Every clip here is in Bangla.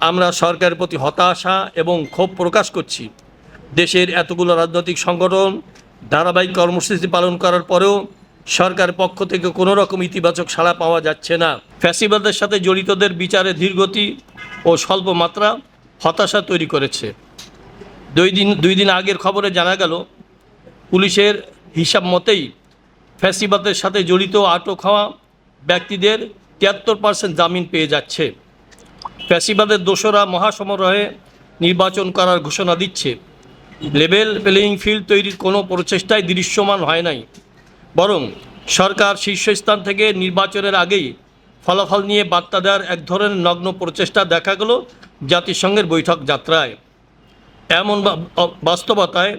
আমরা সরকারের প্রতি হতাশা এবং ক্ষোভ প্রকাশ করছি। দেশের এতগুলো রাজনৈতিক সংগঠন, ধারাবাহিক কর্মসূচি পালন করার পরেও সরকারের পক্ষ থেকে কোনো রকম ইতিবাচক সাড়া পাওয়া যাচ্ছে না। ফ্যাসিবাদের সাথে জড়িতদের বিচারে ধীরগতি ও স্বল্প মাত্রা হতাশা তৈরি করেছে। দুই দিন দুই দিন আগের খবরে জানা গেল, পুলিশের হিসাব মতেই ফ্যাসিবাদের সাথে জড়িত আটক হওয়া ব্যক্তিদের তিয়াত্তর পার্সেন্ট জামিন পেয়ে যাচ্ছে। ফ্যাসিবাদের দোসরা মহাসমারোহে নির্বাচন করার ঘোষণা দিচ্ছে। লেভেল প্লেয়িং ফিল্ড তৈরির কোনো প্রচেষ্টাই দৃশ্যমান হয় নাই। বরং সরকার শীর্ষস্থান থেকে নির্বাচনের আগেই ফলাফল নিয়ে বার্তা দেওয়ার এক ধরনের নগ্ন প্রচেষ্টা দেখা গেল জাতিসংঘের বৈঠক যাত্রায়। এমন বাস্তবতায়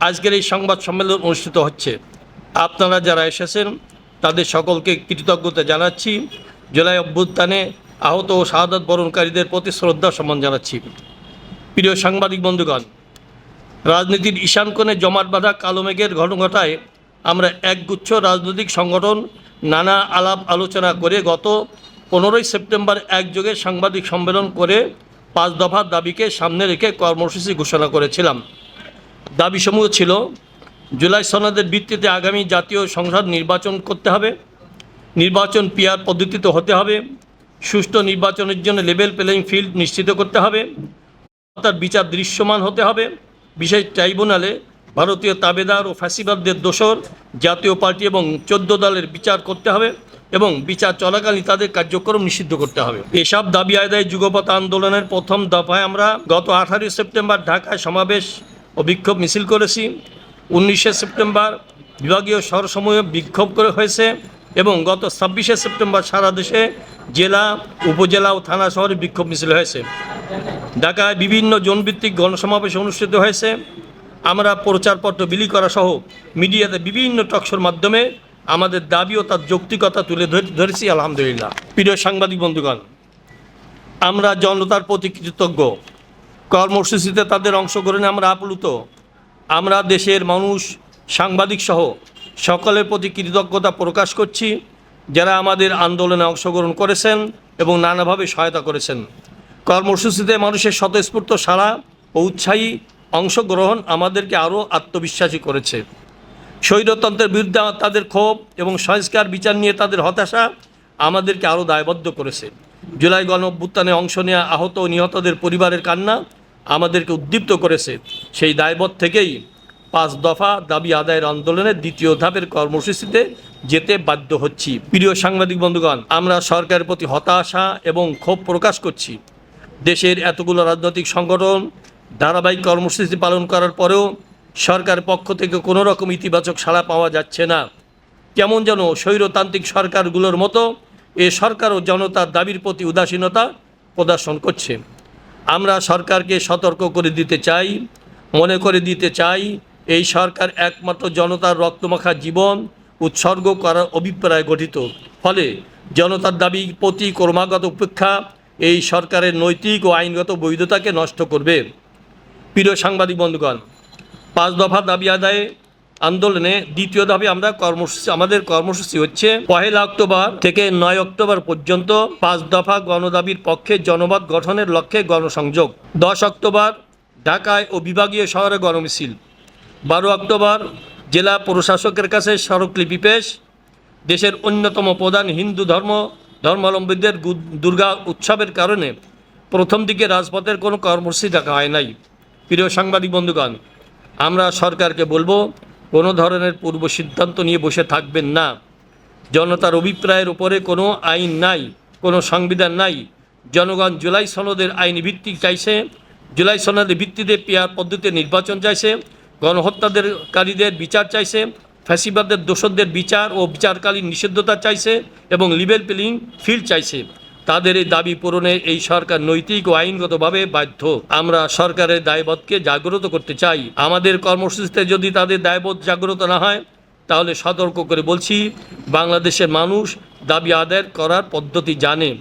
আজকের এই সংবাদ সম্মেলন অনুষ্ঠিত হচ্ছে। আপনারা যারা এসেছেন, তাদের সকলকে কৃতজ্ঞতা জানাচ্ছি। জুলাই অভ্যুত্থানে আহত ও শাহাদত বরণকারীদের প্রতি শ্রদ্ধা সম্মান জানাচ্ছি। প্রিয় সাংবাদিক বন্ধুগণ, রাজনীতির ঈশান কোণে জমাট বাঁধা কালো মেঘের আমরা একগুচ্ছ রাজনৈতিক সংগঠন নানা আলাপ আলোচনা করে গত পনেরোই সেপ্টেম্বর একযোগে সাংবাদিক সম্মেলন করে পাঁচ দফার দাবিকে সামনে রেখে কর্মসূচি ঘোষণা করেছিলাম। দাবিসমূহ ছিল, জুলাই সনদের ভিত্তিতে আগামী জাতীয় সংসদ নির্বাচন করতে হবে, নির্বাচন পিয়ার পদ্ধতিতে হতে হবে সুষ্ঠু নির্বাচনের জন্য লেভেল প্লেয়িং ফিল্ড নিশ্চিত করতে হবে। তার বিচার দৃশ্যমান হতে হবে। বিশেষ ট্রাইব্যুনালে ভারতীয় তাবেদার ও ফ্যাসিবাদদের দোষর জাতীয় পার্টি এবং চোদ্দ দলের বিচার করতে হবে এবং বিচার চলাকালীন তাদের কার্যক্রম নিষিদ্ধ করতে হবে। এসব দাবি আদায় যুগপথ আন্দোলনের প্রথম দফায় আমরা গত আঠারোই সেপ্টেম্বর ঢাকায় সমাবেশ ও বিক্ষোভ মিছিল করেছি। উনিশে সেপ্টেম্বর বিভাগীয় শহরসমূহে বিক্ষোভ করে হয়েছে। এবং গত ছাব্বিশে সেপ্টেম্বর সারা দেশে জেলা, উপজেলা ও থানা শহরে বিক্ষোভ মিছিল হয়েছে। ঢাকায় বিভিন্ন জনভিত্তিক গণসমাবেশ অনুষ্ঠিত হয়েছে। আমরা প্রচারপত্র বিলি করা সহ মিডিয়াতে বিভিন্ন টকশোর মাধ্যমে আমাদের দাবি ও তার যৌক্তিকতা তুলে ধরে- ধরেছি, আলহামদুলিল্লাহ। প্রিয় সাংবাদিক বন্ধুগণ, আমরা জনতার প্রতি কৃতজ্ঞ। কর্মসূচিতে তাদের অংশগ্রহণে আমরা আপ্লুত। আমরা দেশের মানুষ, সাংবাদিক সহ সকলের প্রতি কৃতজ্ঞতা প্রকাশ করছি যারা আমাদের আন্দোলনে অংশগ্রহণ করেছেন এবং নানাভাবে সহায়তা করেছেন। কর্মসূচিতে মানুষের স্বতঃস্ফূর্ত সাড়া ও উৎসাহী অংশগ্রহণ আমাদেরকে আরও আত্মবিশ্বাসী করেছে। স্বৈরতন্ত্রের বিরুদ্ধে তাদের ক্ষোভ এবং সংস্কার বিচার নিয়ে তাদের হতাশা আমাদেরকে আরও দায়বদ্ধ করেছে। জুলাই গণ অভ্যুত্থানে অংশ নেওয়া আহত ও নিহতদের পরিবারের কান্না আমাদেরকে উদ্দীপ্ত করেছে। সেই দায়বদ্ধ থেকেই পাঁচ দফা দাবি আদায়ের আন্দোলনের দ্বিতীয় ধাপের কর্মসূচিতে যেতে বাধ্য হচ্ছি। প্রিয় সাংবাদিক বন্ধুগণ, আমরা সরকারের প্রতি হতাশা এবং ক্ষোভ প্রকাশ করছি। দেশের এতগুলো রাজনৈতিক সংগঠন, ধারাবাহিক কর্মসূচি পালন করার পরেও সরকারের পক্ষ থেকে কোনো রকম ইতিবাচক সাড়া পাওয়া যাচ্ছে না। কেমন যেন স্বৈরতান্ত্রিক সরকারগুলোর মতো এ সরকারও জনতার দাবির প্রতি উদাসীনতা প্রদর্শন করছে। আমরা সরকারকে সতর্ক করে দিতে চাই, মনে করে দিতে চাই এই সরকার একমাত্র জনতার রক্তমাখা জীবন উৎসর্গ করার অভিপ্রায় গঠিত। ফলে জনতার দাবি প্রতি ক্রমাগত উপেক্ষা এই সরকারের নৈতিক ও আইনগত বৈধতাকে নষ্ট করবে। প্রিয় সাংবাদিক বন্ধুগণ, পাঁচ দফা দাবি আদায়ে আন্দোলনে দ্বিতীয় ধাপে আমরা কর্মসূচি আমাদের কর্মসূচি হচ্ছে পহেলা অক্টোবর থেকে নয় অক্টোবর পর্যন্ত পাঁচ দফা গণদাবির পক্ষে জনমত গঠনের লক্ষ্যে গণসংযোগ। দশ অক্টোবর ঢাকায় ও বিভাগীয় শহরে গণমিছিল। বারো অক্টোবর জেলা প্রশাসকের কাছে স্মারকলিপি পেশ। দেশের অন্যতম প্রধান হিন্দু ধর্ম, ধর্মাবলম্বীদের দুর্গা উৎসবের কারণে প্রথম দিকে রাজপথের কোনো কর্মসূচি রাখা হয় নাই। প্রিয় সাংবাদিক বন্ধুগণ, আমরা সরকারকে বলব, কোনো ধরনের পূর্ব সিদ্ধান্ত নিয়ে বসে থাকবেন না। জনতার অভিপ্রায়ের উপরে কোনো আইন নাই, কোনো সংবিধান নাই। জনগণ জুলাই সনদের আইনি ভিত্তি চাইছে, জুলাই সনদের ভিত্তিতে পেয়ার পদ্ধতিতে নির্বাচন চাইছে। গণহত্যাদেরকারীদের বিচার চাইছে ফ্যাসিবাদের দোষরদের বিচার ও বিচারকালীন নিষিদ্ধতা চাইছে এবং লিবেল প্লেইং ফিল্ড চাইছে। তাদের এই দাবি পূরণে এই সরকার নৈতিক ও আইনগতভাবে বাধ্য। আমরা সরকারের দায়বোধকে জাগ্রত করতে চাই। আমাদের কর্মসূচিতে যদি তাদের দায়বোধ জাগ্রত না হয়, তাহলে সতর্ক করে বলছি, বাংলাদেশের মানুষ দাবি আদায় করার পদ্ধতি জানে।